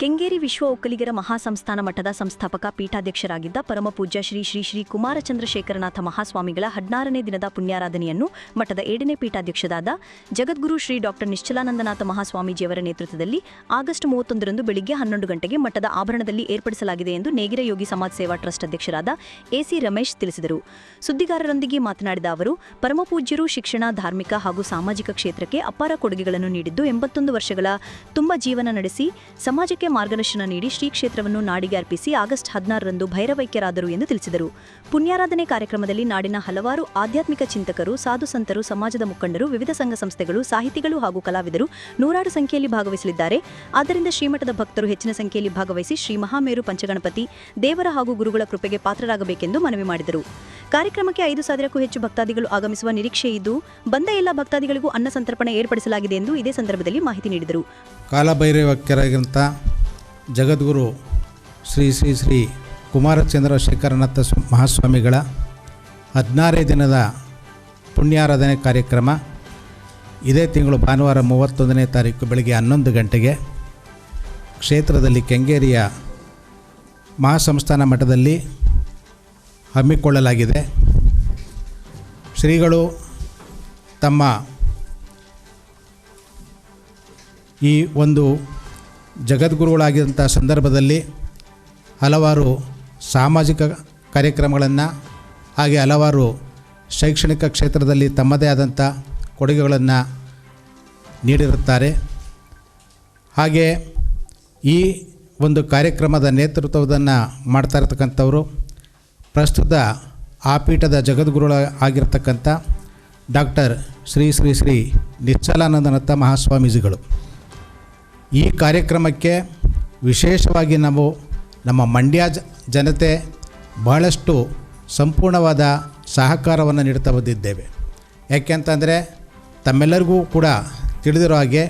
ಕೆಂಗೇರಿ ವಿಶ್ವ ಒಕ್ಕಲಿಗರ ಮಹಾಸಂಸ್ಥಾನ ಮಠದ ಸಂಸ್ಥಾಪಕ ಪೀಠಾಧ್ಯಕ್ಷರಾಗಿದ್ದ ಪರಮಪೂಜ್ಯ ಶ್ರೀ ಶ್ರೀ ಶ್ರೀ ಕುಮಾರಚಂದ್ರಶೇಖರನಾಥ ಮಹಾಸ್ವಾಮಿಗಳ ಹದಿನಾರನೇ ದಿನದ ಪುಣ್ಯಾರಾಧನೆಯನ್ನು ಮಠದ ಏಳನೇ ಪೀಠಾಧ್ಯಕ್ಷರಾದ ಜಗದ್ಗುರು ಶ್ರೀ ಡಾಕ್ಟರ್ ನಿಶ್ಚಲಾನಂದನಾಥ ಮಹಾಸ್ವಾಮೀಜಿಯವರ ನೇತೃತ್ವದಲ್ಲಿ ಆಗಸ್ಟ್ ಮೂವತ್ತೊಂದರಂದು ಬೆಳಿಗ್ಗೆ ಹನ್ನೊಂದು ಗಂಟೆಗೆ ಮಠದ ಆಭರಣದಲ್ಲಿ ಏರ್ಪಡಿಸಲಾಗಿದೆ ಎಂದು ನೇಗಿರ ಯೋಗಿ ಸಮಾಜ ಸೇವಾ ಟ್ರಸ್ಟ್ ಅಧ್ಯಕ್ಷರಾದ ಎಸಿ ರಮೇಶ್ ತಿಳಿಸಿದರು. ಸುದ್ದಿಗಾರರೊಂದಿಗೆ ಮಾತನಾಡಿದ ಅವರು, ಪರಮಪೂಜ್ಯರು ಶಿಕ್ಷಣ, ಧಾರ್ಮಿಕ ಹಾಗೂ ಸಾಮಾಜಿಕ ಕ್ಷೇತ್ರಕ್ಕೆ ಅಪಾರ ಕೊಡುಗೆಗಳನ್ನು ನೀಡಿದ್ದು ಎಂಬತ್ತೊಂದು ವರ್ಷಗಳ ತುಂಬ ಜೀವನ ನಡೆಸಿ ಸಮಾಜಕ್ಕೆ ಮಾರ್ಗದರ್ಶನ ನೀಡಿ ಶ್ರೀ ಕ್ಷೇತ್ರವನ್ನು ನಾಡಿಗೆ ಅರ್ಪಿಸಿ ಆಗಸ್ಟ್ ಹದಿನಾರರಂದು ಭೈರವೈಕ್ಯರಾದರು ಎಂದು ತಿಳಿಸಿದರು. ಪುಣ್ಯಾರಾಧನೆ ಕಾರ್ಯಕ್ರಮದಲ್ಲಿ ನಾಡಿನ ಹಲವಾರು ಆಧ್ಯಾತ್ಮಿಕ ಚಿಂತಕರು, ಸಾಧು ಸಂತರು, ಸಮಾಜದ ಮುಖಂಡರು, ವಿವಿಧ ಸಂಘ ಸಂಸ್ಥೆಗಳು, ಸಾಹಿತಿಗಳು ಹಾಗೂ ಕಲಾವಿದರು ನೂರಾರು ಸಂಖ್ಯೆಯಲ್ಲಿ ಭಾಗವಹಿಸಲಿದ್ದಾರೆ. ಆದ್ದರಿಂದ ಶ್ರೀಮಠದ ಭಕ್ತರು ಹೆಚ್ಚಿನ ಸಂಖ್ಯೆಯಲ್ಲಿ ಭಾಗವಹಿಸಿ ಶ್ರೀ ಮಹಾಮೇರು ಪಂಚಗಣಪತಿ, ದೇವರ ಹಾಗೂ ಗುರುಗಳ ಕೃಪೆಗೆ ಪಾತ್ರರಾಗಬೇಕೆಂದು ಮನವಿ ಮಾಡಿದರು. ಕಾರ್ಯಕ್ರಮಕ್ಕೆ ಐದು ಸಾವಿರಕ್ಕೂ ಹೆಚ್ಚು ಭಕ್ತಾದಿಗಳು ಆಗಮಿಸುವ ನಿರೀಕ್ಷೆ ಇದ್ದು, ಬಂದ ಎಲ್ಲ ಭಕ್ತಾದಿಗಳಿಗೂ ಅನ್ನ ಸಂತರ್ಪಣೆ ಏರ್ಪಡಿಸಲಾಗಿದೆ ಎಂದು ಇದೇ ಸಂದರ್ಭದಲ್ಲಿ ಮಾಹಿತಿ ನೀಡಿದರು. ಕಾಲಭೈರವಕ್ಯರಾಗಿರಂಥ ಜಗದ್ಗುರು ಶ್ರೀ ಶ್ರೀ ಶ್ರೀ ಕುಮಾರಚಂದ್ರ ಶೇಖರನಾಥ ಮಹಾಸ್ವಾಮಿಗಳ ಹದಿನಾರೇ ದಿನದ ಪುಣ್ಯಾರಾಧನೆ ಕಾರ್ಯಕ್ರಮ. ಇದೇ ತಿಂಗಳು ಭಾನುವಾರ ಮೂವತ್ತೊಂದನೇ ತಾರೀಕು ಬೆಳಗ್ಗೆ ಹನ್ನೊಂದು ಗಂಟೆಗೆ ಕ್ಷೇತ್ರದಲ್ಲಿ ಕೆಂಗೇರಿಯ ಮಹಾಸಂಸ್ಥಾನ ಮಠದಲ್ಲಿ ಹಮ್ಮಿಕೊಳ್ಳಲಾಗಿದೆ. ಶ್ರೀಗಳು ತಮ್ಮ ಈ ಒಂದು ಜಗದ್ಗುರುಗಳಾಗಿದ್ದಂಥ ಸಂದರ್ಭದಲ್ಲಿ ಹಲವಾರು ಸಾಮಾಜಿಕ ಕಾರ್ಯಕ್ರಮಗಳನ್ನು ಹಾಗೆ ಹಲವಾರು ಶೈಕ್ಷಣಿಕ ಕ್ಷೇತ್ರದಲ್ಲಿ ತಮ್ಮದೇ ಆದಂಥ ಕೊಡುಗೆಗಳನ್ನು ನೀಡಿರುತ್ತಾರೆ. ಹಾಗೆ ಈ ಒಂದು ಕಾರ್ಯಕ್ರಮದ ನೇತೃತ್ವವನ್ನು ಮಾಡ್ತಾ ಇರತಕ್ಕಂಥವರು, ಪ್ರಸ್ತುತ ಆ ಪೀಠದ ಜಗದ್ಗುರುಗಳ ಆಗಿರತಕ್ಕಂಥ ಡಾಕ್ಟರ್ ಶ್ರೀ ಶ್ರೀ ಶ್ರೀ ನಿಶ್ಚಲಾನಂದನತ್ತ ಮಹಾಸ್ವಾಮೀಜಿಗಳು. ಈ ಕಾರ್ಯಕ್ರಮಕ್ಕೆ ವಿಶೇಷವಾಗಿ ನಾವು ನಮ್ಮ ಮಂಡ್ಯ ಜನತೆ ಬಹಳಷ್ಟು ಸಂಪೂರ್ಣವಾದ ಸಹಕಾರವನ್ನು ನೀಡ್ತಾ ಬಂದಿದ್ದೇವೆ. ಯಾಕೆಂತಂದರೆ ತಮ್ಮೆಲ್ಲರಿಗೂ ಕೂಡ ತಿಳಿದಿರೋ ಹಾಗೆ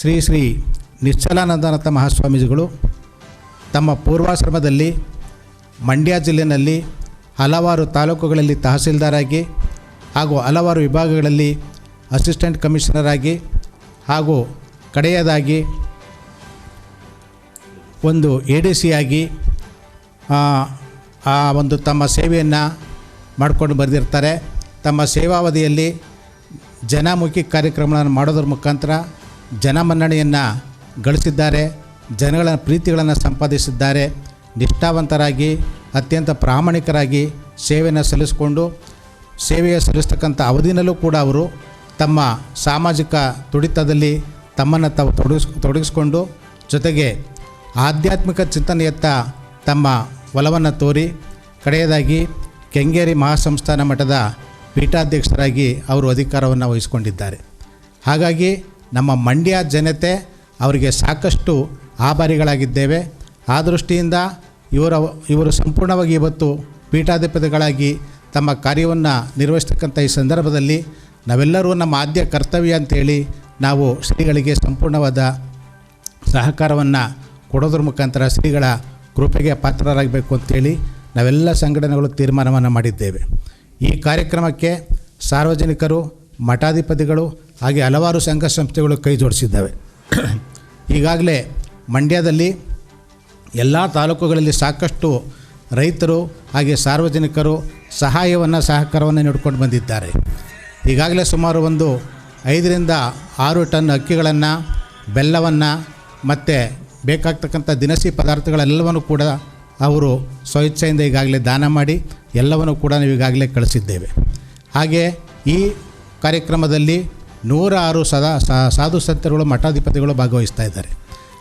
ಶ್ರೀ ಶ್ರೀ ನಿಶ್ಚಲಾನಂದನಾಥ ಮಹಾಸ್ವಾಮೀಜಿಗಳು ತಮ್ಮ ಪೂರ್ವಾಶ್ರಮದಲ್ಲಿ ಮಂಡ್ಯ ಜಿಲ್ಲೆಯಲ್ಲಿ ಹಲವಾರು ತಾಲೂಕುಗಳಲ್ಲಿ ತಹಸೀಲ್ದಾರಾಗಿ ಹಾಗೂ ಹಲವಾರು ವಿಭಾಗಗಳಲ್ಲಿ ಅಸಿಸ್ಟೆಂಟ್ ಕಮಿಷನರ್ ಆಗಿ ಹಾಗೂ ಕಡೆಯದಾಗಿ ಒಂದು ಎ ಡಿ ಸಿ ಆಗಿ ಆ, ಆ ಒಂದು ತಮ್ಮ ಸೇವೆಯನ್ನು ಮಾಡಿಕೊಂಡು ಬರೆದಿರ್ತಾರೆ. ತಮ್ಮ ಸೇವಾವಧಿಯಲ್ಲಿ ಜನಮುಖಿ ಕಾರ್ಯಕ್ರಮಗಳನ್ನು ಮಾಡೋದ್ರ ಮುಖಾಂತರ ಜನಮನ್ನಣೆಯನ್ನು ಗಳಿಸಿದ್ದಾರೆ ಜನಗಳ ಪ್ರೀತಿಗಳನ್ನು ಸಂಪಾದಿಸಿದ್ದಾರೆ. ನಿಷ್ಠಾವಂತರಾಗಿ ಅತ್ಯಂತ ಪ್ರಾಮಾಣಿಕರಾಗಿ ಸೇವೆಯನ್ನು ಸಲ್ಲಿಸಿಕೊಂಡು ಸೇವೆಯ ಸಲ್ಲಿಸ್ತಕ್ಕಂಥ ಅವಧಿನಲ್ಲೂ ಕೂಡ ಅವರು ತಮ್ಮ ಸಾಮಾಜಿಕ ತುಡಿತದಲ್ಲಿ ತಮ್ಮನ್ನು ತಾವು ತೊಡಗಿಸ್, ತೊಡಗಿಸ್ಕೊಂಡು ಜೊತೆಗೆ ಆಧ್ಯಾತ್ಮಿಕ ಚಿಂತನೆಯತ್ತ ತಮ್ಮ ಒಲವನ್ನು ತೋರಿ, ಕಡೆಯದಾಗಿ ಕೆಂಗೇರಿ ಮಹಾಸಂಸ್ಥಾನ ಮಠದ ಪೀಠಾಧ್ಯಕ್ಷರಾಗಿ ಅವರು ಅಧಿಕಾರವನ್ನು ವಹಿಸಿಕೊಂಡಿದ್ದಾರೆ. ಹಾಗಾಗಿ ನಮ್ಮ ಮಂಡ್ಯ ಜನತೆ ಅವರಿಗೆ ಸಾಕಷ್ಟು ಆಭಾರಿಗಳಾಗಿದ್ದೇವೆ. ಆ ದೃಷ್ಟಿಯಿಂದ ಇವರ, ಇವರು ಸಂಪೂರ್ಣವಾಗಿ ಇವತ್ತು ಪೀಠಾಧಿಪತಿಗಳಾಗಿ ತಮ್ಮ ಕಾರ್ಯವನ್ನು ನಿರ್ವಹಿಸ್ತಕ್ಕಂಥ ಈ ಸಂದರ್ಭದಲ್ಲಿ ನಾವೆಲ್ಲರೂ ನಮ್ಮ ಆದ್ಯ ಕರ್ತವ್ಯ ಅಂತೇಳಿ ನಾವು ಶ್ರೀಗಳಿಗೆ ಸಂಪೂರ್ಣವಾದ ಸಹಕಾರವನ್ನು ಕೊಡೋದ್ರ ಮುಖಾಂತರ ಶ್ರೀಗಳ ಕೃಪೆಗೆ ಪಾತ್ರರಾಗಬೇಕು ಅಂತೇಳಿ ನಾವೆಲ್ಲ ಸಂಘಟನೆಗಳು ತೀರ್ಮಾನವನ್ನು ಮಾಡಿದ್ದೇವೆ. ಈ ಕಾರ್ಯಕ್ರಮಕ್ಕೆ ಸಾರ್ವಜನಿಕರು, ಮಠಾಧಿಪತಿಗಳು ಹಾಗೆ ಹಲವಾರು ಸಂಘ ಸಂಸ್ಥೆಗಳು ಕೈ ಜೋಡಿಸಿದ್ದಾವೆ. ಈಗಾಗಲೇ ಮಂಡ್ಯದಲ್ಲಿ ಎಲ್ಲ ತಾಲೂಕುಗಳಲ್ಲಿ ಸಾಕಷ್ಟು ರೈತರು ಹಾಗೆ ಸಾರ್ವಜನಿಕರು ಸಹಾಯವನ್ನು, ಸಹಕಾರವನ್ನು ನೀಡಿಕೊಂಡು ಬಂದಿದ್ದಾರೆ. ಈಗಾಗಲೇ ಸುಮಾರು ಒಂದು ಐದರಿಂದ ಆರು ಟನ್ ಅಕ್ಕಿಗಳನ್ನು, ಬೆಲ್ಲವನ್ನು ಮತ್ತು ಬೇಕಾಗ್ತಕ್ಕಂಥ ದಿನಸಿ ಪದಾರ್ಥಗಳೆಲ್ಲವನ್ನು ಕೂಡ ಅವರು ಸ್ವಇಚ್ಛೆಯಿಂದ ಈಗಾಗಲೇ ದಾನ ಮಾಡಿ ಎಲ್ಲವನ್ನು ಕೂಡ ನಾವು ಈಗಾಗಲೇ ಕಳಿಸಿದ್ದೇವೆ. ಹಾಗೆ ಈ ಕಾರ್ಯಕ್ರಮದಲ್ಲಿ ನೂರಾರು ಸದಾ ಸಾ- ಸಾಧು ಸಂತರುಗಳು, ಮಠಾಧಿಪತಿಗಳು ಭಾಗವಹಿಸ್ತಾ ಇದ್ದಾರೆ.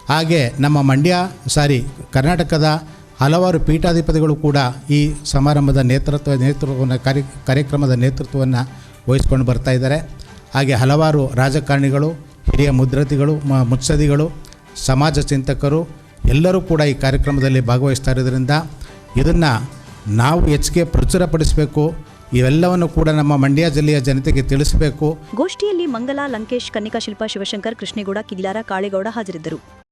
ಹಾಗೆ ನಮ್ಮ ಮಂಡ್ಯ, ಸಾರಿ ಕರ್ನಾಟಕದ ಹಲವಾರು ಪೀಠಾಧಿಪತಿಗಳು ಕೂಡ ಈ ಸಮಾರಂಭದ ನೇತೃತ್ವ ನೇತೃತ್ವವನ್ನು ಕಾರ್ಯ ಕಾರ್ಯಕ್ರಮದ ನೇತೃತ್ವವನ್ನು ವಹಿಸ್ಕೊಂಡು ಬರ್ತಾ ಇದ್ದಾರೆ. ಹಾಗೆ ಹಲವಾರು ರಾಜಕಾರಣಿಗಳು, ಹಿರಿಯ ಮುದ್ರತಿಗಳು ಮುತ್ಸದಿಗಳು, ಸಮಾಜ ಚಿಂತಕರು ಎಲ್ಲರೂ ಕೂಡ ಈ ಕಾರ್ಯಕ್ರಮದಲ್ಲಿ ಭಾಗವಹಿಸ್ತಾ ಇರೋದ್ರಿಂದ ಇದನ್ನು ನಾವು ಹೆಚ್ಚಿಗೆ ಪ್ರಚುರಪಡಿಸಬೇಕು. ಇವೆಲ್ಲವನ್ನು ಕೂಡ ನಮ್ಮ ಮಂಡ್ಯ ಜಿಲ್ಲೆಯ ಜನತೆಗೆ ತಿಳಿಸಬೇಕು. ಗೋಷ್ಠಿಯಲ್ಲಿ ಮಂಗಲಾ ಲಂಕೇಶ್ ಕನ್ನಿಕಾ ಶಿಲ್ಪಾ ಶಿವಶಂಕರ್ ಕೃಷ್ಣೇಗೌಡ ಕಿದಿಲಾರ ಕಾಳೇಗೌಡ ಹಾಜರಿದ್ದರು.